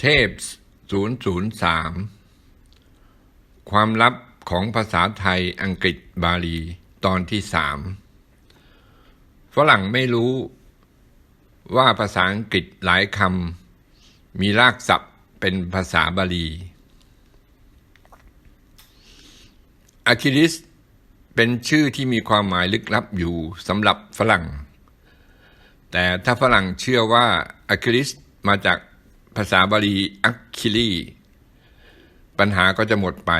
เทพ 003 ความลับของภาษาไทยอังกฤษบาลี ตอนที่สามฝรั่งไม่รู้ว่าภาษาอังกฤษหลายคำมีรากศัพท์เป็นภาษาบาลีอะคิลิสเป็นชื่อที่มีความหมายลึกลับอยู่สำหรับฝรั่ง แต่ถ้าฝรั่งเชื่อว่าอะคิลิสมาจาก ภาษาบาลีอัคคิลีปัญหาก็จะหมดไป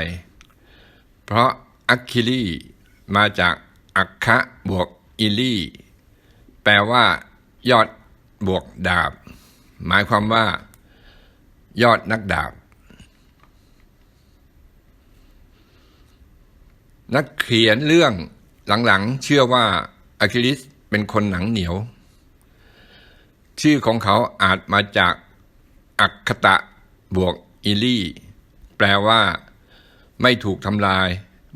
เพราะอัคคิลีมาจากอัคคะบวกอิลีแปลว่า ยอดบวกดาบ หมายความว่า ยอดนักดาบ นักเขียนเรื่องหลังๆ เชื่อว่าอะคิลิสเป็นคนหนังเหนียว ชื่อของเขาอาจมาจาก อักขตะบวกอิลี่ แปลว่า ไม่ถูกทำลาย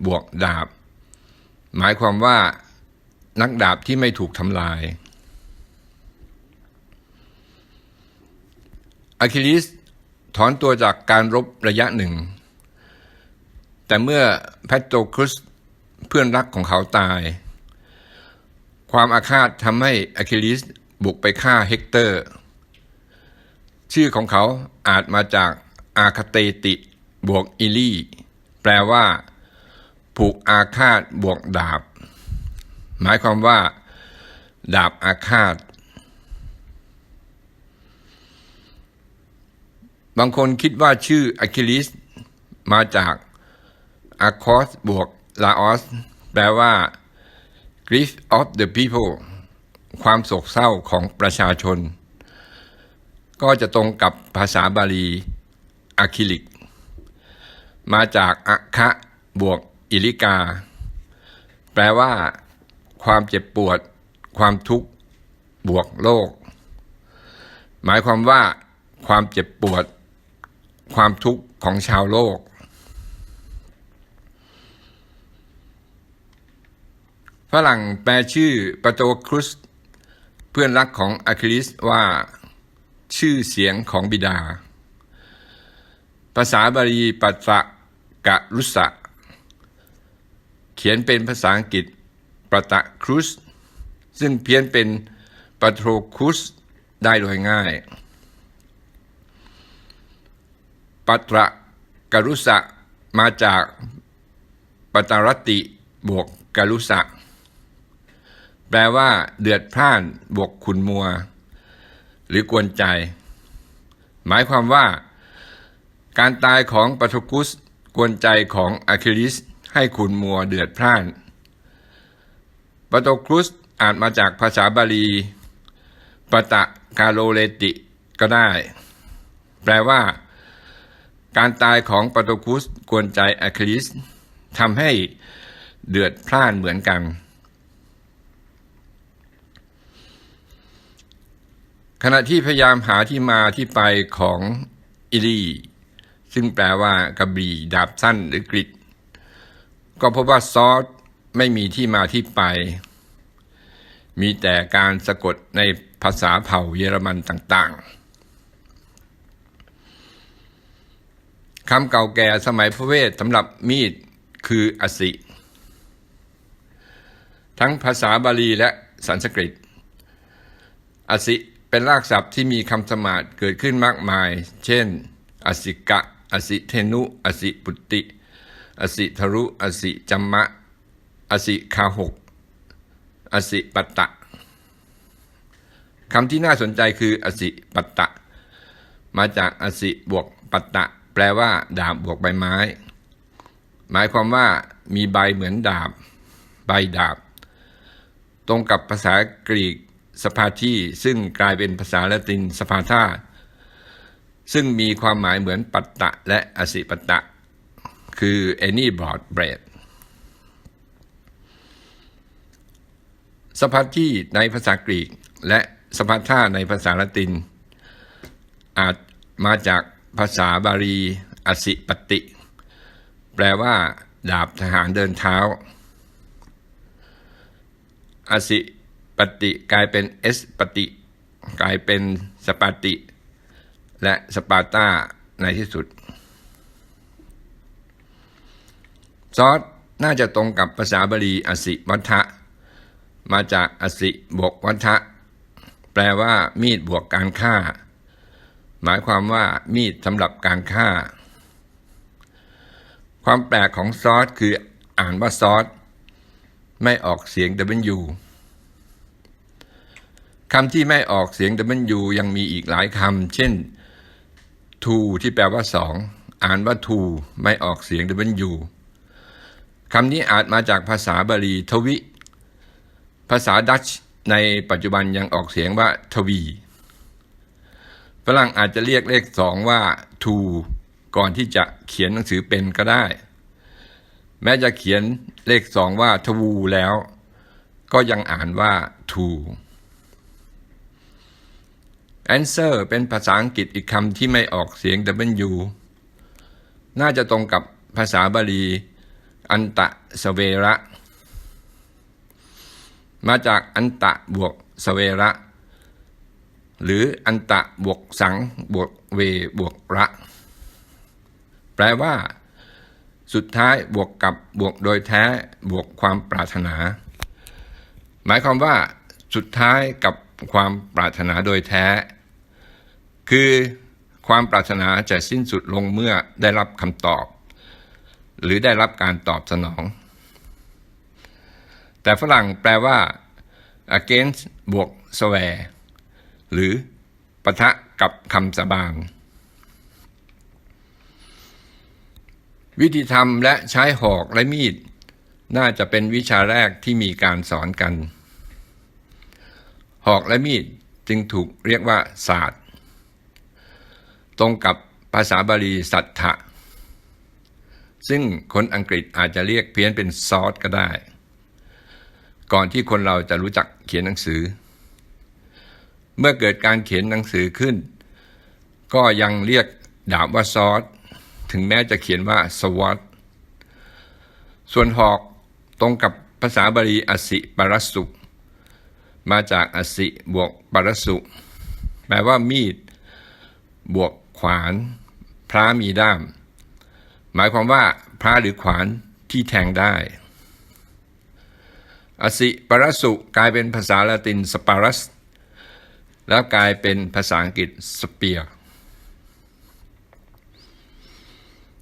บวกดาบ หมายความว่า นักดาบที่ไม่ถูกทำลายอะคิลิสถอนตัวจากการรบระยะหนึ่ง แต่เมื่อแพทโตครุสเพื่อนรักของเขาตาย ความอาฆาตทำให้อะคิลิสบุกไปฆ่าเฮกเตอร์ ชื่อของเขาอาจมาจากอาคาเตติบวกอิลี่แปลว่า ผูกอาฆาตบวกดาบ หมายความว่า ดาบอาฆาต บางคนคิดว่าชื่ออะคิลิส มาจากอาคอสบวกลาออสแปลว่า grief of the people ความโศกเศร้าของประชาชน ก็จะตรงกับภาษาบาลีอะคิลิก มาจากอะคะบวกอิลิกา แปลว่า ความเจ็บปวด ความทุกข์ บวกโลก หมายความว่า ความเจ็บปวด ความทุกข์ของชาวโลก ฝรั่งแปลชื่อปโตครุสเพื่อนรักของอะคิลิสว่า ชื่อเสียงของบิดา ภาษาบาลีปัตตะกะรุสะ เขียนเป็นภาษาอังกฤษปตะครุสซึ่งเพี้ยนเป็นปโทครุสได้โดยง่าย ปัตระกรุสะมาจากปตรติบวกกรุสะ แปลว่าเดือดพล่านบวกขุนมัว หรือกวนใจ หมายความว่า การตายของปทกุสกวนใจของอะคิลิสให้ขุนมัวเดือดพล่านปโตคุสอาจมาจากภาษาบาลีปตะกาโลเลติก็ได้ แปลว่า การตายของปโตคุสกวนใจอะคิลิสทำให้เดือดพล่านเหมือนกัน ขณะที่พยายามหาที่มาที่ไปของอิลีซึ่งแปลว่ากระบี่ดาบสั้นหรือกริดก็พบว่าซอสไม่มีที่มาที่ไป มีแต่การสะกดในภาษาเผ่าเยอรมันต่างๆคำเก่าแก่สมัยพระเวทสำหรับมีดคืออสิ ทั้งภาษาบาลีและสันสกฤต อสิ เป็นรากศัพท์ที่มีคำสมาดเกิดขึ้นมากมาย เช่น อสิกะ อสิเทนุ อสิปุตติอสิทรุ อสิจัมมะ อสิคาหก อสิปัตตะคำที่น่าสนใจคืออสิปัตตะ มาจากอสิบวกปัตตะ แปลว่า ดาบบวกใบไม้ หมายความว่ามีใบเหมือนดาบ ใบดาบ ตรงกับภาษากรีก สภาที่ซึ่งกลายเป็นภาษาละตินสภาธาซึ่งมีความหมายเหมือนปัตตะและอสิปัตตะ คือ any board bread สภาที่ในภาษากรีกและสภาท่าในภาษาละติน อาจมาจากภาษาบาลีอสิปติ แปลว่า ดาบทหารเดินเท้าอสิ ปติกลายเป็นเอสปติกลายเป็นสปาติ และสปาร์ตาในที่สุด ซอสน่าจะตรงกับภาษาบาลีอสิวัฏะมาจากอสิบวกวัฏะแปลว่า มีดบวกการฆ่า หมายความว่า มีดสำหรับการฆ่า ความแปลกของซอสคืออ่านว่าซอส ไม่ออกเสียง W คำที่ไม่ออกเสียง W ยังมีอีกหลายคำ เช่น to ที่แปลว่าสอง อ่านว่า to ไม่ออกเสียง W คำนี้อาจมาจากภาษาบาลีทวิ ภาษาดัตช์ในปัจจุบันยังออกเสียงว่าทวี ฝรั่งอาจจะเรียกเลขสองว่า to ก่อนที่จะเขียนหนังสือเป็นก็ได้ แม้จะเขียนเลขสองว่าทวูแล้ว ก็ยังอ่านว่า to answer เป็นภาษาอังกฤษอีกคำที่ไม่ออกเสียง W น่าจะตรงกับภาษาบาลี อันตะสเวระ มาจากอันตะบวกสเวระ หรืออันตะบวกสังบวกเวบวกระ แปลว่า สุดท้ายบวกกับบวกโดยแท้บวกความปรารถนา หมายความว่า สุดท้ายกับ ความปรารถนาโดยแท้ คือความปรารถนาจะสิ้นสุดลงเมื่อได้รับคำตอบ หรือได้รับการตอบสนอง แต่ฝรั่งแปลว่า against บวก swear หรือปะทะกับคำสาบานวิธีทำและใช้หอกและมีด น่าจะเป็นวิชาแรกที่มีการสอนกัน อกและมีดจึงถูกเรียกว่าศาสตร์ ตรงกับภาษาบาลีสัทธะซึ่งคนอังกฤษอาจจะเรียกเพี้ยนเป็นซอสก็ได้ ก่อนที่คนเราจะรู้จักเขียนหนังสือ เมื่อเกิดการเขียนหนังสือขึ้น ก็ยังเรียกดาบว่าซอสถึงแม้จะเขียนว่าสวอตส่วนหอกตรงกับภาษาบาลีอสิปรสุ มาจากอสิบวกปรสุ แปลว่ามีด บวกขวาน พระมีด้าม หมายความว่าพระหรือขวานที่แทงได้ อสิปรสุกลายเป็นภาษาละตินสปารัส แล้วกลายเป็นภาษาอังกฤษสเปียร์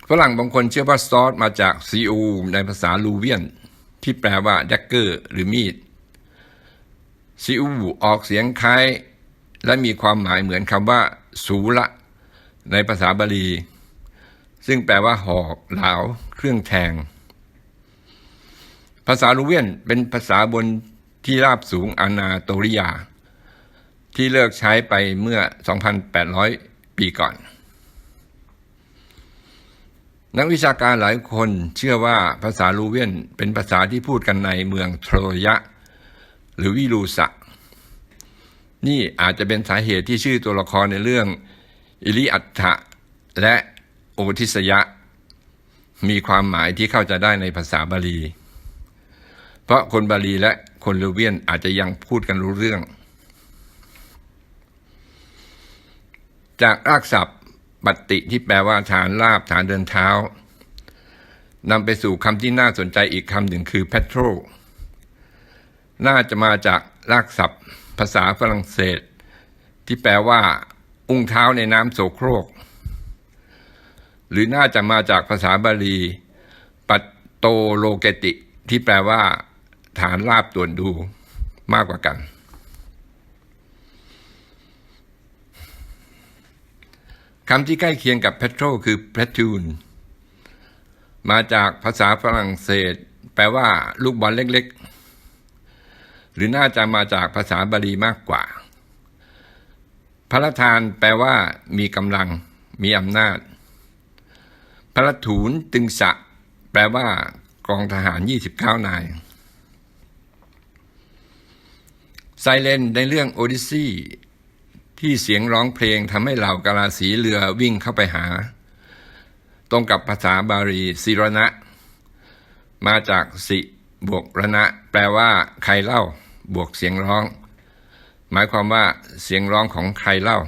ฝรั่งบางคนเชื่อว่าซอสมาจากซีอูในภาษาลูเวียน ที่แปลว่าแดกเกอร์หรือมีด ซีอูออกเสียงคล้าย และมีความหมายเหมือนคำว่าสูละ ในภาษาบาลี ซึ่งแปลว่าหอกเหลาเครื่องแทง ภาษาลูเวียนเป็นภาษาบนที่ราบสูงอานาโตริยา ที่เลิกใช้ไปเมื่อ 2,800 ปีก่อน นักวิชาการหลายคนเชื่อว่าภาษาลูเวียนเป็นภาษาที่พูดกันในเมืองโทรยะ หรือวิลูสะ นี่อาจจะเป็นสาเหตุที่ชื่อตัวละครในเรื่อง อิริอัตถะและโอทิสยะ มีความหมายที่เข้าใจได้ในภาษาบาลี เพราะคนบาลีและคนลูเวียนอาจจะยังพูดกันรู้เรื่อง จากรากศัพท์บัตติที่แปลว่าฐานลาบฐานเดินเท้านำไปสู่คำที่น่าสนใจอีกคำหนึ่งคือ petro น่าจะมาจากรากศัพท์ภาษาฝรั่งเศส ที่แปลว่า อุ้งเท้าในน้ำโสโครก หรือน่าจะมาจากภาษาบาลี ปัตโตโลเกติ ที่แปลว่า ฐานลาบตวนดูมากกว่ากัน คำที่ใกล้เคียงกับ petrol คือ platoon มาจากภาษาฝรั่งเศส แปลว่า ลูกบอลเล็กๆ รือน่าจะมาจากภาษาบาลีมากกว่า พระทานแปลว่า มีกำลัง มีอำนาจ พระถูนตึงสะ แปลว่ากองทหาร 29 นาย ไซเลนในเรื่องโอดิซีที่เสียงร้องเพลงทำให้เหล่ากาลาสีเรือวิ่งเข้าไปหา ตรงกับภาษาบาลีสิรณะ มาจากสิบวกรณะ แปลว่า ใครเล่า บวกเสียงร้อง หมายความว่าเสียงร้องของใครเล่า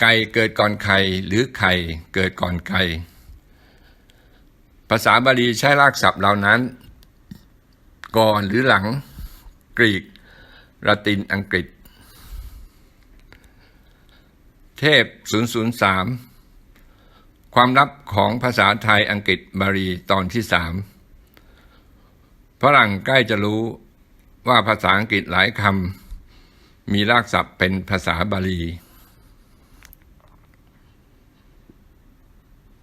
ไก่เกิดก่อนไข่หรือไข่เกิดก่อนไก่ภาษาบาลีใช้รากศัพท์เหล่านั้น ก่อนหรือหลัง กรีกละตินอังกฤษ เทพ 003 ความลับของภาษาไทยอังกฤษบาลีตอนที่สาม ฝรั่งใกล้จะรู้ว่าภาษาอังกฤษหลายคำมีรากศัพท์เป็นภาษาบาลี